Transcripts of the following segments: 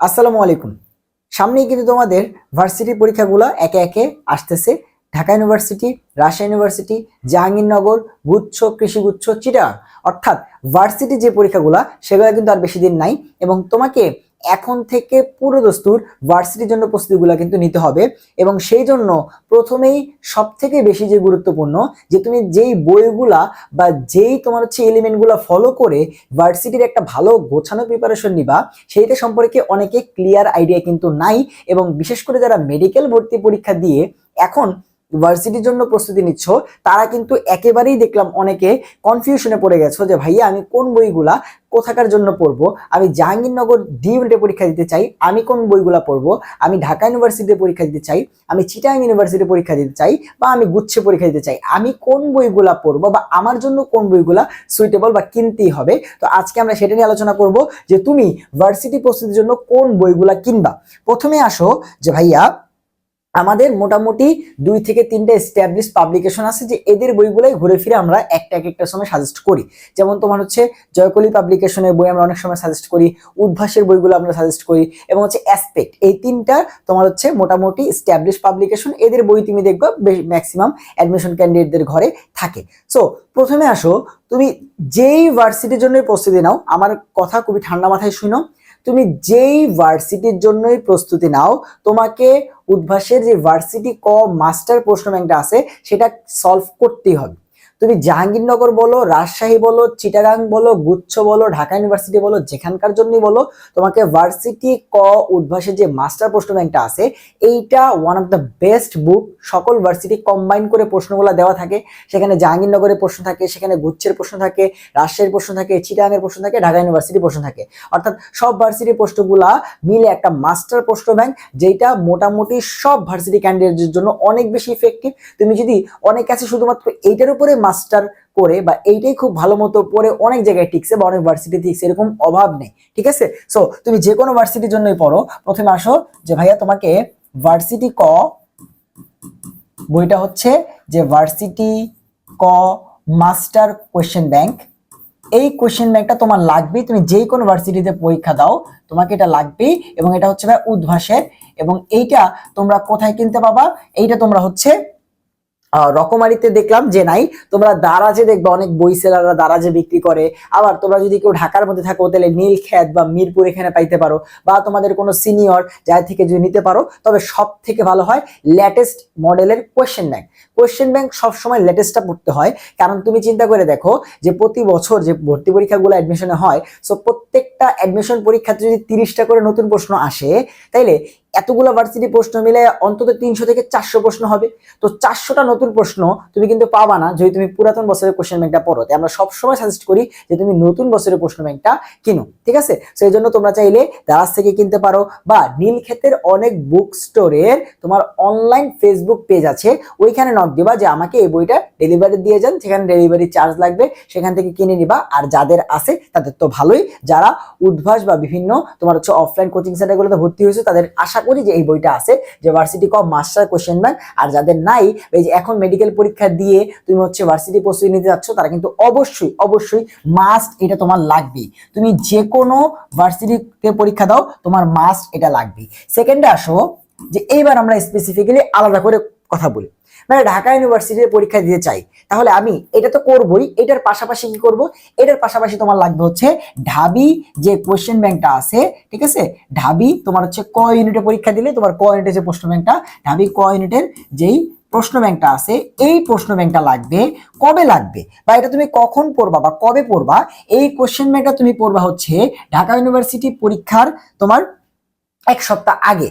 আসসালামু আলাইকুম। সামনেই কিন্তু তোমাদের ভার্সিটি পরীক্ষাগুলো একে একে আসতেছে। ঢাকা ইউনিভার্সিটি রাজশাহী ইউনিভার্সিটি জাহাঙ্গীরনগর গুচ্ছ কৃষিগুচ্ছ চিটা অর্থাৎ ভার্সিটি যে পরীক্ষাগুলো, সেগুলো কিন্তু আর বেশি দিন নাই। এবং তোমাকে এখন থেকে পুরো দস্তুর ভার্সিটির জন্য প্রস্তুতিগুলো কিন্তু নিতে হবে। এবং সেই জন্য প্রথমেই সব থেকে বেশি যে গুরুত্বপূর্ণ যে তুমি যেই বইগুলা বা যেই তোমার হচ্ছে এলিমেন্টগুলো ফলো করে ভার্সিটির একটা ভালো গোছানো প্রিপারেশন নিবা, সেইটা সম্পর্কে অনেকে ক্লিয়ার আইডিয়া কিন্তু নাই। এবং বিশেষ করে যারা মেডিকেল ভর্তি পরীক্ষা দিয়ে এখন ভার্সিটির জন্য প্রস্তুতি নিচ্ছ, তারা কিন্তু একেবারেই দেখলাম অনেকে কনফিউশনে পড়ে গেছো যে, ভাইয়া, আমি কোন বইগুলা কোথাকার জন্য পড়ব? আমি জাহাঙ্গীরনগর ডি ইউনিটে পরীক্ষা দিতে চাই, আমি কোন বইগুলা পড়ব? আমি ঢাকা ইউনিভার্সিটিতে পরীক্ষা দিতে চাই, আমি চিটাং ইউনিভার্সিটি পরীক্ষা দিতে চাই, বা আমি গুচ্ছে পরীক্ষা দিতে চাই, আমি কোন বইগুলা পড়ব বা আমার জন্য কোন বইগুলা সুইটেবল বা কিনতেই হবে? তো আজকে আমরা সেটা নিয়ে আলোচনা করব যে, তুমি ভার্সিটি প্রস্তুতির জন্য কোন বইগুলা কিনবা? প্রথমে আসো যে, ভাইয়া আমাদের মোটামুটি দুই থেকে তিনটা এস্টাবলিশ পাবলিকেশন আছে যে এদের বইগুলাই ঘুরে ফিরে আমরা একটা এক একটা সময় সাজেস্ট করি। যেমন তোমার হচ্ছে জয়কলি পাবলিকেশনের বই আমরা অনেক সময় সাজেস্ট করি, উদ্ভাসের বইগুলো আমরা সাজেস্ট করি এবং হচ্ছে অ্যাসপেক্ট এই তিনটা তোমার হচ্ছে মোটামুটি এস্টাবলিশ পাবলিকেশন এদের বই তুমি দেখবা ম্যাক্সিমাম অ্যাডমিশন ক্যান্ডিডেটদের ঘরে থাকে। সো প্রথমে আসো, তুমি যেই ভার্সিটির জন্যই প্রস্তুতি নাও, আমার কথা খুবই ঠান্ডা মাথায় শুনো, তুমি যেই ভার্সিটির জন্যই প্রস্তুতি নাও, তোমাকে উদ্ভাসের যে ভার্সিটি ক মাস্টার প্রশ্ন ব্যাংকটা আছে সেটা সলভ করতেই হবে। তুমি জাহাঙ্গীরনগর বলো, রাজশাহী বলো, চিটাগাং বলো, গুচ্ছ বলো, ঢাকা ইউনিভার্সিটি বলো, যেখানকার জন্যই বলো, তোমাকে ভার্সিটি ক উদ্ভাসের যে মাস্টার প্রশ্ন ব্যাংকটা আছে, এইটা one of the best book সকল ভার্সিটি কম্বাইন করে প্রশ্নগুলো দেওয়া থাকে। সেখানে জাহাঙ্গীরনগরের প্রশ্ন থাকে, সেখানে গুচ্ছের প্রশ্ন থাকে, রাজশাহীর প্রশ্ন থাকে, চিটাগাংয়ের প্রশ্ন থাকে, ঢাকা ইউনিভার্সিটির প্রশ্ন থাকে। অর্থাৎ সব ভার্সিটির প্রশ্নগুলা মিলে একটা মাস্টার প্রশ্ন ব্যাংক যেটা মোটামুটি সব ভার্সিটি ক্যান্ডিডেটের জন্য অনেক বেশি ইফেক্টিভ তুমি যদি অনেক আছে শুধুমাত্র এইটার উপরে মাস্টার করে বা এইটাই খুব ভালো মতো পড়ে অনেক জায়গায় টিকছে বা অনেক ভার্সিটি টিকছে, এরকম অভাব নেই, ঠিক আছে? সো তুমি যে কোনো ভার্সিটির জন্যই পড়ো। প্রথমে আসো যে, ভাইয়া, তোমাকে ভার্সিটি ক, বইটা হচ্ছে যে ভার্সিটি ক মাস্টার কোয়েশ্চেন ব্যাংক এই কোয়েশ্চেন ব্যাংকটা তোমার লাগবেই। তুমি যেই কোনো ভার্সিটিতে পরীক্ষা দাও, তোমাকে এটা লাগবেই এবং এটা হচ্ছে ভাই উদ্ভাসের এবং এইটা তোমরা কোথায় কিনতে পাবা? এইটা তোমরা হচ্ছে রকমারিতে দেখলাম যে নাই, তোমরা দারাজে দেখবে, অনেক বই সেলাররা দারাজে বিক্রি করে। আবার তোমরা যদি কেউ ঢাকার মধ্যে থাকো, তাহলে নীলক্ষেত বা মিরপুর এখানে পাইতে পারো। বা তোমাদের কোনো সিনিয়র যার থেকে যদি নিতে পারো, তবে সব থেকে ভালো হয় লেটেস্ট মডেলের কোয়েশ্চেন ব্যাংক কোয়েশ্চেন ব্যাংক সবসময় লেটেস্টটা পড়তে হয়। কারণ তুমি চিন্তা করে দেখো যে প্রতি বছর যে ভর্তি পরীক্ষাগুলো অ্যাডমিশনে হয় সো প্রত্যেকটা অ্যাডমিশন পরীক্ষাতে যদি তিরিশটা করে নতুন প্রশ্ন আসে, তাইলে এতগুলো ভার্সিটি প্রশ্ন মিলে অন্তত তিনশো থেকে চারশো প্রশ্ন হবে। তো চারশোটা নতুন প্রশ্ন তুমি কিন্তু পাবা না যদি তুমি পুরাতন বছরের কোশ্চেন ব্যাংকটা পড়ো। তাই আমরা সবসময় সাজেস্ট করি যে তুমি নতুন বছরের প্রশ্ন ব্যাংকটা কিনো, ঠিক আছে? সেই জন্য তোমরা চাইলে দারাজ থেকে কিনতে পারো বা নীলক্ষেতের অনেক বুক স্টোরের তোমার অনলাইন ফেসবুক পেজ আছে। ওইখানে নক দিবা যে আমাকে এই বইটা ডেলিভারি দিয়ে যান, সেখানে ডেলিভারি চার্জ লাগবে, সেখান থেকে কিনে নিবা। আর যাদের আছে, তাদের তো ভালোই। যারা উদ্ভাস বা বিভিন্ন তোমার হচ্ছে অফলাইন কোচিং সেন্টারগুলোতে ভর্তি হয়েছে, তাদের আশা করি যে এই বইটা আছে, যে ভার্সিটি কম মাস্টার কোয়েশ্চেন ব্যাংক আর যাদের নাই, এই যে এখন মেডিকেল পরীক্ষা দিয়ে তুমি হচ্ছে ভার্সিটি প্রস্তুতি নিতে যাচ্ছ, তারা কিন্তু অবশ্যই অবশ্যই মাস্ট এটা তোমার লাগবেই। তুমি যে কোনো ভার্সিটিতে পরীক্ষা দাও, তোমার মাস্ট এটা লাগবে সেকেন্ডে আসো, যে এইবার আমরা স্পেসিফিক্যালি আলাদা করে কথা বলি। মানে ঢাকা ইউনিভার্সিটিতে পরীক্ষা দিতে চাই, তাহলে আমি এটা তো করবই, এটার পাশাপাশি কি করব? এটার পাশাপাশি তোমার লাগবে হচ্ছে ঢাবি যে কোয়েশ্চেন ব্যাংকটা আছে, ঠিক আছে? ঢাবি তোমার হচ্ছে ক ইউনিটে পরীক্ষা দিলে তোমার ক ইউনিটের যে প্রশ্ন ব্যাংকটা ঢাবি ক ইউনিটের যেই প্রশ্ন ব্যাংকটা আছে, এই প্রশ্ন ব্যাংকটা লাগবে, কবে লাগবে? বা এটা তুমি কখন পড়বা বা কবে পড়বা? এই কোয়েশ্চেন ব্যাংকটা তুমি পড়বা হচ্ছে ঢাকা ইউনিভার্সিটি পরীক্ষার তোমার এক সপ্তাহ আগে।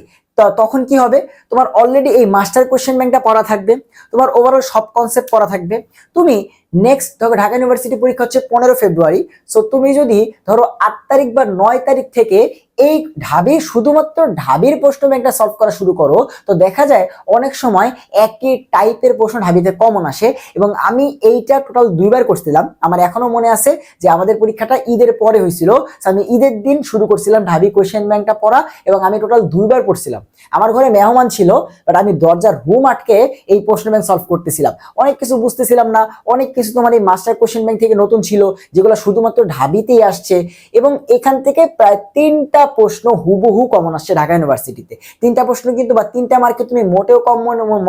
তখন কি হবে? তোমার অলরেডি এই মাস্টার কোয়েশ্চেন ব্যাংকটা পড়া থাকবে। তোমার ওভারঅল সব কনসেপ্ট পড়া থাকবে। তুমি নেক্সট ধরো ঢাকা ইউনিভার্সিটি পরীক্ষা হচ্ছে পনেরো ফেব্রুয়ারি সো তুমি যদি ধরো আট তারিখ বা নয় তারিখ থেকে এই ঢাবি, শুধুমাত্র ঢাবির প্রশ্ন ব্যাংকটা সলভ করা শুরু করো, তো দেখা যায় অনেক সময় একই টাইপের প্রশ্ন ঢাবিতে কমন আসে এবং আমি এইটা টোটাল দুইবার করছিলাম। আমার এখনও মনে আছে যে আমাদের পরীক্ষাটা ঈদের পরে হয়েছিল। আমি ঈদের দিন শুরু করছিলাম ঢাবি কোশ্চেন ব্যাংকটা পড়া এবং আমি টোটাল দুইবার পড়ছিলাম। আমার ঘরে মেহমান ছিল বাট আমি দরজার রুম আটকে এই প্রশ্ন ব্যাংক সলভ করতেছিলাম। অনেক কিছু বুঝতেছিলাম না, অনেক কিছু তোমার এই মাস্টার কোশ্চেন ব্যাংক থেকে নতুন ছিল, যেগুলো শুধুমাত্র ঢাবিতেই আসছে এবং এখান থেকে প্রায় তিনটা প্রশ্ন হুবহু কমন আসছে ঢাকা ইউনিভার্সিটিতে তিনটা প্রশ্ন কিন্তু বা তিনটা মার্কে তুমি মোটেও কম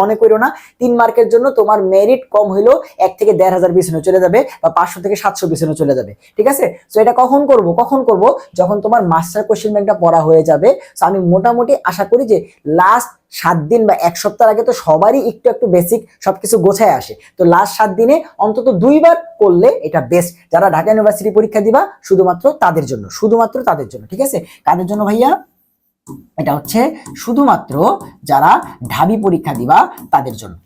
মনে করো না, তিন মার্কের জন্য তোমার মেরিট কম হইলেও এক থেকে দেড় হাজার পিছনে চলে যাবে বা পাঁচশো থেকে সাতশো পিছনে চলে যাবে, ঠিক আছে? তো এটা কখন করব কখন করব? যখন তোমার মাস্টার কোশ্চেন ব্যাংকটা পড়া হয়ে যাবে। তো আমি মোটামুটি আশা করি যে লাস্ট সাত দিন বা এক সপ্তাহ আগে তো সবারই একটু একটু বেসিক সবকিছু গোছায় আসে। তো লাস্ট সাত দিনে অন্তত দুইবার করলে এটা বেস্ট যারা ঢাকা ইউনিভার্সিটি পরীক্ষা দিবা, শুধুমাত্র তাদের জন্য, শুধুমাত্র তাদের জন্য, ঠিক আছে? কাদের জন্য ভাইয়া? এটা হচ্ছে শুধুমাত্র যারা ঢাবি পরীক্ষা দিবা, তাদের জন্য।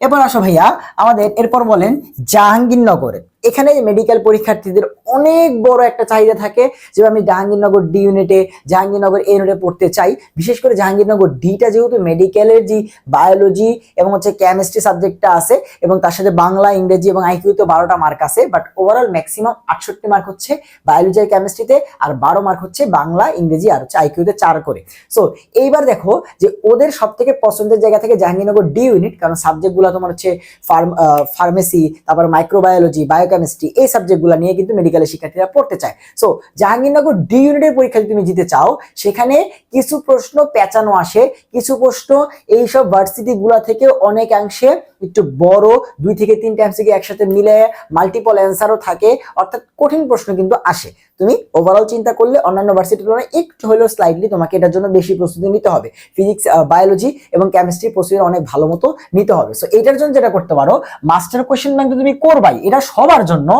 এরপর আসো ভাইয়া, আমাদের এরপর বলেন জাহাঙ্গীরনগরে। এখানে মেডিকেল পরীক্ষার্থীদের অনেক বড় একটা চাহিদা থাকে যে আমি জাহাঙ্গীরনগর ডি ইউনিটে জাহাঙ্গীরনগর এ ইউনিটে পড়তে চাই। বিশেষ করে জাহাঙ্গীরনগর ডিটা যেহেতু মেডিকেলের যে বায়োলজি এবং হচ্ছে কেমিস্ট্রি সাবজেক্টটা আছে এবং তার সাথে বাংলা, ইংরেজি এবং আইকিউতে বারোটা মার্ক আছে বাট ওভারঅল ম্যাক্সিমাম আটষট্টি মার্ক হচ্ছে বায়োলজি আর কেমিস্ট্রিতে আর বারো মার্ক হচ্ছে বাংলা, ইংরেজি আর হচ্ছে আইকিউতে চার করে। সো এইবার দেখো যে ওদের সব থেকে পছন্দের জায়গা থেকে জাহাঙ্গীরনগর ডি ইউনিট কারণ সাবজেক্টগুলো তোমার হচ্ছে ফার্ম ফার্মেসি তারপর মাইক্রোবায়োলজি বায়োকেমিস্ট্রি এই সাবজেক্টগুলো নিয়ে কিন্তু মেডিকেলের শিক্ষার্থীরা পড়তে চায়। সো জাহাঙ্গীরনগর ডি ইউনিটের পরীক্ষা তুমি জিতে চাও, সেখানে কিছু প্রশ্ন পেঁচানো আসে, কিছু প্রশ্ন এইসব ভার্সিটিগুলো থেকে অনেকাংশে একটু বড় দুই থেকে তিনটা এমসিকে একসাথে মিলে মাল্টিপল অ্যান্সারও থাকে, অর্থাৎ কঠিন প্রশ্ন কিন্তু আসে। তুমি ওভারঅল চিন্তা করলে অন্যান্য ভার্সিটির তুলনায় একটু হলেও স্লাইডলি তোমাকে এটার জন্য বেশি প্রস্তুতি নিতে হবে। ফিজিক্স বায়োলজি এবং কেমিস্ট্রি প্রস্তুতি অনেক ভালো মতো নিতে হবে। সো এটার জন্য যেটা করতে পারো মাস্টার কোশ্চেন ব্যাংক তুমি করবাই, এটা সবার জন্য।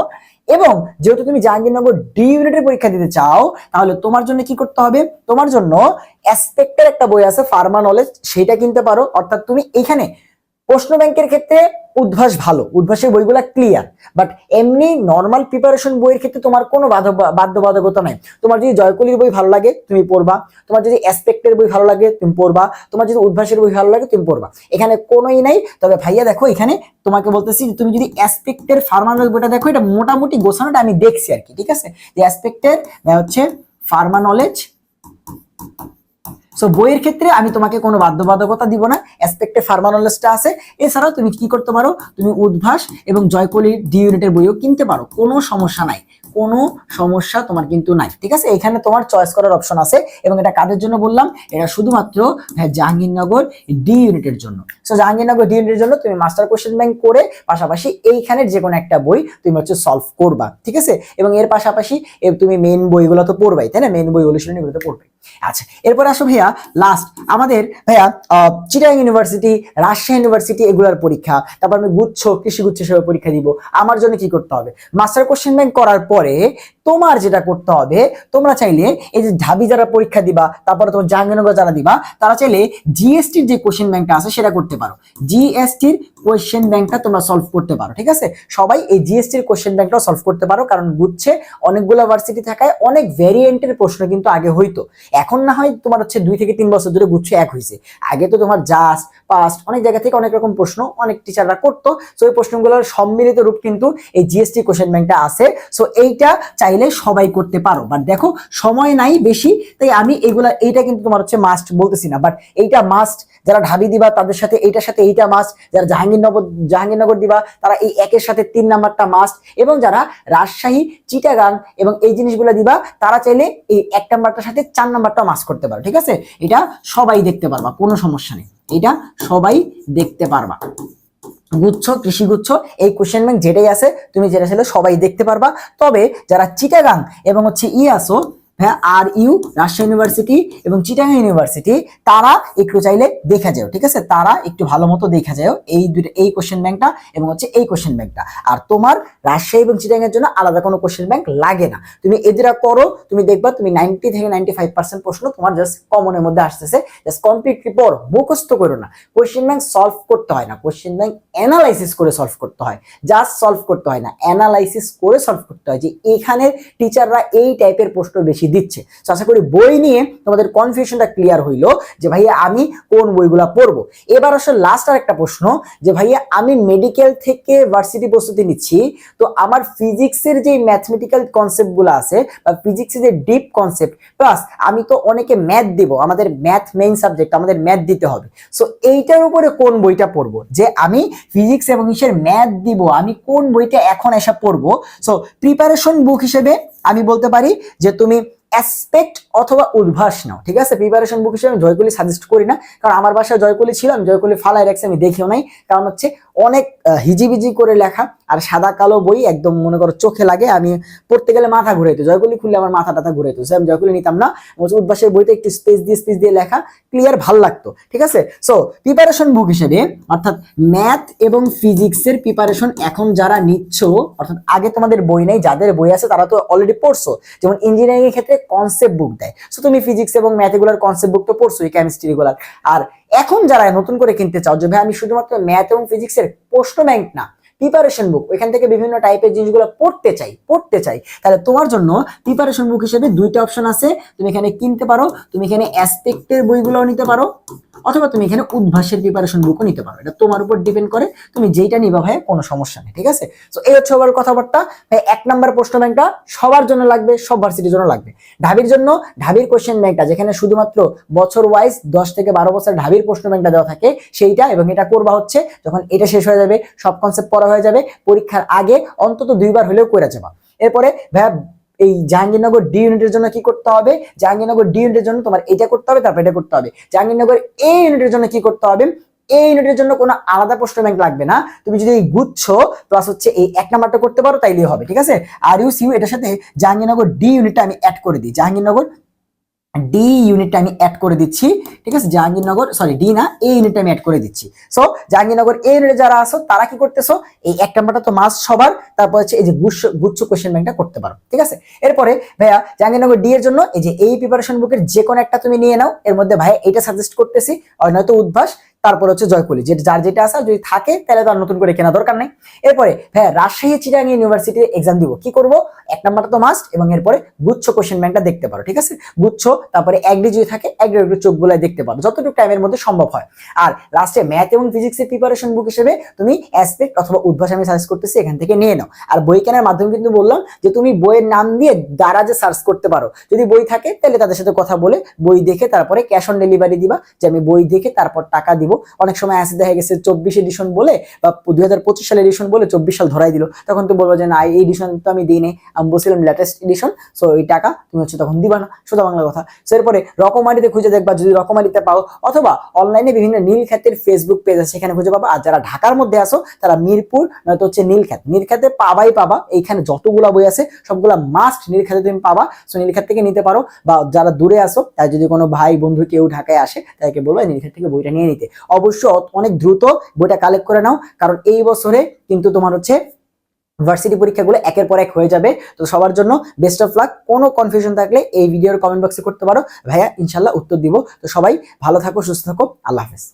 এবং যেহেতু তুমি জাহাঙ্গীরনগর ডি ইউনিটের পরীক্ষা দিতে চাও, তাহলে তোমার জন্য কি করতে হবে? তোমার জন্য অ্যাসপেক্টের একটা বই আছে ফার্মা নলেজ সেটা কিনতে পারো। অর্থাৎ তুমি এখানে প্রশ্ন ব্যাংকের ক্ষেত্রে উদ্ভাস ভালো, উদ্ভাসের বইগুলো ক্লিয়ার বাট এমনি নর্মাল প্রিপারেশন বইয়ের ক্ষেত্রে তোমার কোনো বাধ্য- বাধ্যবাধকতা নাই। তোমার যদি জয়কলির বই ভালো লাগে, তুমি পড়বা। তোমার যদি অ্যাসপেক্টের বই ভালো লাগে, তুমি পড়বা। তোমার যদি উদ্ভাসের বই ভালো লাগে, তুমি পড়বা। এখানে কোনোই নাই, তবে ভাইয়া দেখো, এখানে তোমাকে বলতেছি তুমি যদি অ্যাসপেক্টের ফার্মানল বইটা দেখো, এটা মোটামুটি গোছানোটা আমি দেখছি আর কি, ঠিক আছে? যে অ্যাসপেক্টের হচ্ছে ফার্মা নলেজ সো বইয়ের ক্ষেত্রে আমি তোমাকে কোনো বাধ্যবাধকতা দিব না অ্যাসপেক্টে ফার্মা আছে। এছাড়াও তুমি কি করতে পারো? তুমি উদ্ভাস এবং জয়কলির ডি ইউনিটের বইও কিনতে পারো, কোনো সমস্যা নাই। কোনো সমস্যা তোমার কিন্তু নাই ঠিক আছে? এখানে তোমার চয়েস করার অপশন আছে এবং এটা কাদের জন্য বললাম? এটা শুধুমাত্র হ্যাঁ, জাহাঙ্গীরনগর ডি ইউনিটের জন্য। সো জাহাঙ্গীরনগর ডি ইউনিটের জন্য তুমি মাস্টার কোশ্চেন ব্যাংক করে পাশাপাশি এইখানের যে কোনো একটা বই তুমি হচ্ছে সলভ করবা ঠিক আছে? এবং এর পাশাপাশি তুমি মেন বইগুলো তো পড়বাই তাই না? মেন বই অনুশীলনী এগুলো তো পড়বে আচ্ছা এরপর আসো ভাইয়া লাস্ট আমাদের ভাইয়া চিটাগাং ইউনিভার্সিটি রাজশাহী ইউনিভার্সিটি এগুলার পরীক্ষা। তারপর আমি গুচ্ছ কৃষি গুচ্ছ হিসেবে পরীক্ষা দিব। আমার জন্য কি করতে হবে? মাস্টার কোশ্চেন ব্যাংক করার পরে তোমার যেটা করতে হবে, তোমরা চাইলে এই যে ঢাবি যারা পরীক্ষা দিবা, তারপরে তোমার জাহাঙ্গীরনগর যারা দিবা, তারা চাইলে জিএসটির যে কোশ্চেন ব্যাংকটা আছে সেটা করতে পারো। জিএসটির কোশ্চেন ব্যাংকটা তোমরা সলভ করতে পারো, ঠিক আছে? সবাই এই জিএসটির কোশ্চেন ব্যাংকটাও সলভ করতে পারো, কারণ গুচ্ছে অনেকগুলো ভার্সিটি থাকায় অনেক ভ্যারিয়েন্টের প্রশ্ন কিন্তু আগে হইতো। এখন না হয় তোমার হচ্ছে দুই থেকে তিন বছর ধরে গুচ্ছ এক হয়েছে আগে তো তোমার জাস্ট পাস্ট অনেক জায়গা থেকে অনেক রকম প্রশ্ন অনেক টিচাররা করতো। সো এই প্রশ্নগুলোর সম্মিলিত রূপ কিন্তু এই জিএসটি কোশ্চেন ব্যাংকটা আছে। সো এইটা চাইলে সবাই করতে পারো। বাট দেখো, সময় নাই বেশি, তাই আমি এগুলা, এইটা কিন্তু তোমার হচ্ছে মাস্ট বলতেছি না বাট এইটা মাস্ট যারা ঢাবি দিবা, তাদের সাথে এইটার সাথে এইটা মাস্ট যারা জাহাঙ্গীরনগর জাহাঙ্গীরনগর দিবা, তারা এই একের সাথে তিন নাম্বারটা মাস্ট এবং যারা রাজশাহী, চিটাগাং এবং এই জিনিসগুলো দিবা, তারা চাইলে এই এক নাম্বারটার সাথে চার নাম্বারটা মাস্ক করতে পারো, ঠিক আছে? এটা সবাই দেখতে পারবা, কোনো সমস্যা নেই। এটা সবাই দেখতে পারবা। গুচ্ছ কৃষিগুচ্ছ এই কোশ্চেন ব্যাংক যেটাই আছে, তুমি যেটা ছিল সবাই দেখতে পারবা। তবে যারা চিটাগাং এবং হচ্ছে ই আসো হ্যাঁ আর ইউ রাজশাহী ইউনিভার্সিটি এবং চিটাগাং ইউনিভার্সিটি, তারা একটু চাইলে দেখা যাও, ঠিক আছে? তারা একটু ভালো মতো দেখা যাও এই দুটো এই কোশ্চেন ব্যাংকটা এবং হচ্ছে এই কোশ্চেন ব্যাংকটা আর তোমার রাজশাহী এবং চিটাগাং এর জন্য আলাদা কোনো কোশ্চেন ব্যাংক লাগে না। তুমি এদেরা করো, তুমি দেখবা তুমি নাইনটি থেকে নাইনটি ফাইভ পার্সেন্ট প্রশ্ন তোমার জাস্ট কমনের মধ্যে আসতেছে। জাস্ট কমপ্লিটলি পড়ো, মুখস্থ করো না। কোশ্চেন ব্যাংক সলভ করতে হয় না। কোশ্চেন ব্যাংক অ্যানালাইসিস করে সলভ করতে হয়। জাস্ট সলভ করতে হয় না। অ্যানালাইসিস করে সলভ করতে হয় যে এখানের টিচাররা এই টাইপের প্রশ্ন বেশি দিচ্ছে। তো আশা করি বই নিয়ে তোমাদের কনফিউশনটা ক্লিয়ার হইল যে ভাইয়া আমি কোন বইগুলা পড়ব। এবার আসলে লাস্ট আর একটা প্রশ্ন যে ভাইয়া আমি মেডিকেল থেকে ভার্সিটি প্রস্তুতি নিচ্ছি, তো আমার ফিজিক্সের যে ম্যাথমেটিক্যাল কনসেপ্টগুলো আছে বা ফিজিক্সের যে ডিপ কনসেপ্ট প্লাস আমি তো অনেকে ম্যাথ দিব, আমাদের ম্যাথ মেইন সাবজেক্ট আমাদের ম্যাথ দিতে হবে। সো এইটার উপরে কোন বইটা পড়ব? যে আমি ফিজিক্স এবং ইসের ম্যাথ দিব, আমি কোন বইটা এখন এসে পড়ব? সো প্রিপারেশন বুক হিসেবে আমি বলতে পারি যে তুমি অ্যাসপেক্ট অথবা উদ্ভাস নাও, ঠিক আছে? প্রিপারেশন বুক হিসেবে আমি জয়কলি সাজেস্ট করি না, কারণ আমার বাসায় জয়কলি ছিল, আমি জয়কলি ফালাই রাখছি, আমি দেখিও নাই। কারণ হচ্ছে অনেক হিজিবিজি করে লেখা আর সাদা কালো বই একদম মনে করো চোখে লাগে। আমি পড়তে গেলে মাথা ঘুরাইতো জয়কলি খুললে আমার মাথা টাথা ঘুরাইতো। So, আমি জয়কলি নিতাম না উদ্ভাসের বইতে একটু স্পেস দিয়ে স্পেস দিয়ে লেখা ক্লিয়ার ভালো লাগতো। ঠিক আছে? সো প্রিপারেশন বুক হিসেবে অর্থাৎ ম্যাথ এবং ফিজিক্সের প্রিপারেশন এখন যারা নিচ্ছ অর্থাৎ আগে তোমাদের বই নেই যাদের বই আছে তারা তো অলরেডি পড়ছো। যেমন ইঞ্জিনিয়ারিং এর ক্ষেত্রে কনসেপ্ট বুক দেয়। সো তুমি ফিজিক্স এবং ম্যাথ এগুলার কনসেপ্ট বুক তো পড়ছোই কেমিস্ট্রি গুলার আর এখন যারা নতুন করে কিনতে চাও যে, ভাই, আমি শুধুমাত্র ম্যাথ এবং ফিজিক্সের প্রশ্ন ব্যাংক না প্রিপারেশন বুক ওইখান থেকে বিভিন্ন টাইপের জিনিসগুলো পড়তে চাই পড়তে চাই। তাহলে তোমার জন্য প্রিপারেশন বুক হিসেবে দুইটা অপশন আছে। তুমি এখানে কিনতে পারো, তুমি এখানে অ্যাসপেক্টের বইগুলোও নিতে পারো, অথবা তুমি এখানে উদ্ভাসের প্রিপারেশন বুকও নিতে পারো। এটা তোমার উপর ডিপেন্ড করে, তুমি যেইটা নিবা ভাই কোনো সমস্যা নেই, ঠিক আছে? তো এই হচ্ছে ওভার কথাবার্তা। ভাই এক নাম্বার প্রশ্ন ব্যাংকটা সবার জন্য লাগবে, সব ভার্সিটির জন্য লাগবে। ঢাবির জন্য, ঢাবির কোশ্চেন ব্যাংকটা যেখানে শুধুমাত্র বছর ওয়াইজ দশ থেকে বারো বছর ঢাবির প্রশ্ন ব্যাংকটা দেওয়া থাকে, সেইটা এবং এটা করবা হচ্ছে, যখন এটা শেষ হয়ে যাবে, সব কনসেপ্ট পড়া হয়ে যাবে পরীক্ষার আগে, অন্তত দুইবার হলেও করে যাবা। এরপরে, ভাইয়া, এই জাহাঙ্গীরনগর ডি ইউনিটের জন্য কি করতে হবে? জাহাঙ্গীরনগর ডি ইউনিটের জন্য তোমার এটা করতে হবে, তারপর এটা করতে হবে। জাহাঙ্গীরনগর এ ইউনিটের জন্য কি করতে হবে? এই ইউনিটের জন্য কোনো আলাদা প্রশ্ন ব্যাংক লাগবে না। তুমি যদি এই গুচ্ছ প্লাস হচ্ছে এই এক নাম্বারটা করতে পারো, তাইলেই হবে, ঠিক আছে? আর ইউ সিউ এটার সাথে জাহাঙ্গীরনগর ডি ইউনিটটা আমি অ্যাড করে দিই। জাহাঙ্গীরনগর ডি ইউনিটটা আমি অ্যাড করে দিচ্ছি, ঠিক আছে? জাহাঙ্গীরনগর সরি ডি না এ ইউনিটটা আমি অ্যাড করে দিচ্ছি। সো জাহাঙ্গীরনগর এ ইউনিটে যারা আসো তারা কি করতেছো? এই এক নাম্বারটা তো মাস সবার, তারপর হচ্ছে এই যে গুচ্ছ গুচ্ছ কোশ্চেন ব্যাংকটা করতে পারো, ঠিক আছে? এরপরে, ভাইয়া, জাহাঙ্গীরনগর ডি এর জন্য এই যে এই প্রিপারেশন বুকের যে কোনো একটা তুমি নিয়ে নাও। এর মধ্যে, ভাইয়া এটা সাজেস্ট করতেছি, আর নয়তো উদ্ভাস। তারপর হচ্ছে জয়কলি যে যার যেটা আছে, যদি থাকে, তাহলে তো আর নতুন করে কেনা দরকার নেই। এরপরে হ্যাঁ রাজশাহী চিটাং ইউনিভার্সিটি এক্সাম দিব। কি করব? এক নাম্বারটা তো মাস্ট এবং এরপরে গুচ্ছ কোশ্চেন ব্যাংকটা দেখতে পারো, ঠিক আছে? গুচ্ছ, তারপরে এক ডি যদি থাকে এক ডি চোখ গুলাই দেখতে পারো, যতটুকু টাইমের মধ্যে সম্ভব হয়। আর লাস্টে ম্যাথ এবং ফিজিক্সের প্রিপারেশন বুক হিসেবে তুমি অ্যাসপেক্ট অথবা উদ্ভাস আমি সার্চ করতেছি, এখান থেকে নিয়ে নাও। আর বই কেনার মাধ্যমে কিন্তু বললাম যে তুমি বইয়ের নাম দিয়ে দ্বারা যে সার্চ করতে পারো। যদি বই থাকে, তাহলে তাদের সাথে কথা বলে বই দেখে তারপরে ক্যাশ অন ডেলিভারি দিবা। যে আমি বই দেখে তারপর টাকা দিব অনেক সময় আছে দেখা গেছে চব্বিশ এডিশন বলে বা দুই হাজার পঁচিশ সালের এডিশন বলে চব্বিশ সাল ধরাই দিল। তখন তো বলব যে, না, এই এডিশন তো আমি দিই নাই আমি বলছিলাম লেটেস্ট এডিশন সো এই টাকা তুমি হচ্ছে তখন দিবা না। সোজা বাংলা কথা। সো এরপরে রকমারিতে খুঁজে দেখবা, যদি রকমারিতে পাও, অথবা অনলাইনে বিভিন্ন নীলখ্যাতের ফেসবুক পেজ আছে, সেখানে খুঁজে পাবা। আর যারা ঢাকার মধ্যে আসো তারা মিরপুর, নয়তো হচ্ছে নীলখ্যাত নীলখ্যাতে পাবাই পাবা। এইখানে যতগুলা বই আছে, সবগুলা মাস্ট নীলখ্যাতে তুমি পাবা। সো নীলখ্যাত থেকে নিতে পারো। বা যারা দূরে আসো তাই যদি কোনো ভাই, বন্ধু কেউ ঢাকায় আসে, তাদেরকে বলব নীলখ্যাত থেকে বইটা নিয়ে নিতে। অবশ্য অনেক দ্রুত বইটা কালেক্ট করে নাও, কারণ এই বছরে কিন্তু তোমার হচ্ছে ভার্সিটি পরীক্ষাগুলো একের পর এক হয়ে যাবে। তো সবার জন্য বেস্ট অফ লাক কোনো কনফিউশন থাকলে এই ভিডিওর কমেন্ট বক্সে করতে পারো। ভাইয়া, ইনশাল্লাহ উত্তর দিব। তো সবাই ভালো থাকো, সুস্থ থাকো। আল্লাহ হাফেজ।